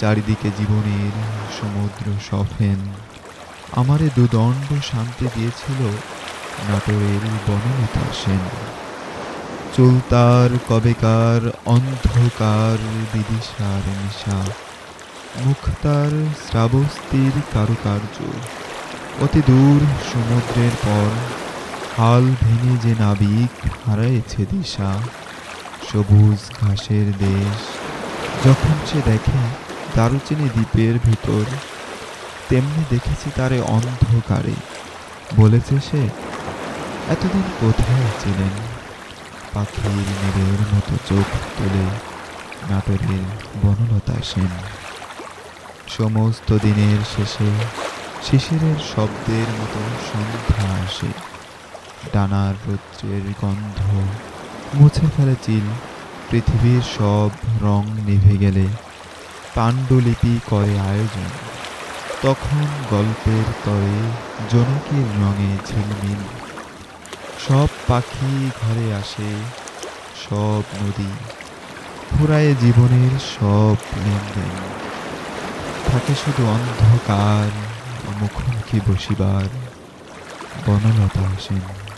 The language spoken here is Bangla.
চারিদিকে জীবনের সমুদ্র সফেন। আমারে দুদণ্ড শান্তি দিয়েছিল নাটোরের বনলতা সেন। চুলতার কবেকার, অন্ধকার, বিদিশার নিশা। মুক্তার শ্রাবস্তির কারুকার্য। অতি দূর সমুদ্রের পর হাল ভেঙে যে নাবিক হারাইছে দিশা। সবুজ ঘাসের দেশ, যখন সে দেখে দারুচিনি দ্বীপের ভিতর। তেমনি দেখেছি তারে অন্ধকারে। বলেছে সে, এতদিন কোথায় ছিলেন? পাখির নীলের মতো চোখ তুলে নাটোরের বনলতা সেন। সমস্ত দিনের শেষে শিশিরের শব্দের মতো সন্ধ্যা আসে। ডানার রৌদ্রের গন্ধ মুছে ফেলে চিল, পৃথিবীর সব রং নিভে গেলে। পাণ্ডুলিপি করে আয়োজন। তখন গল্পের তরে জনকের রঙে ঝিলমিল। সব পাখি ঘরে আসে, সব নদী ফুরায় জীবনের সব লেনদেন। থাকে শুধু অন্ধকার, মুখোমুখি বসিবার বনলতা সেন।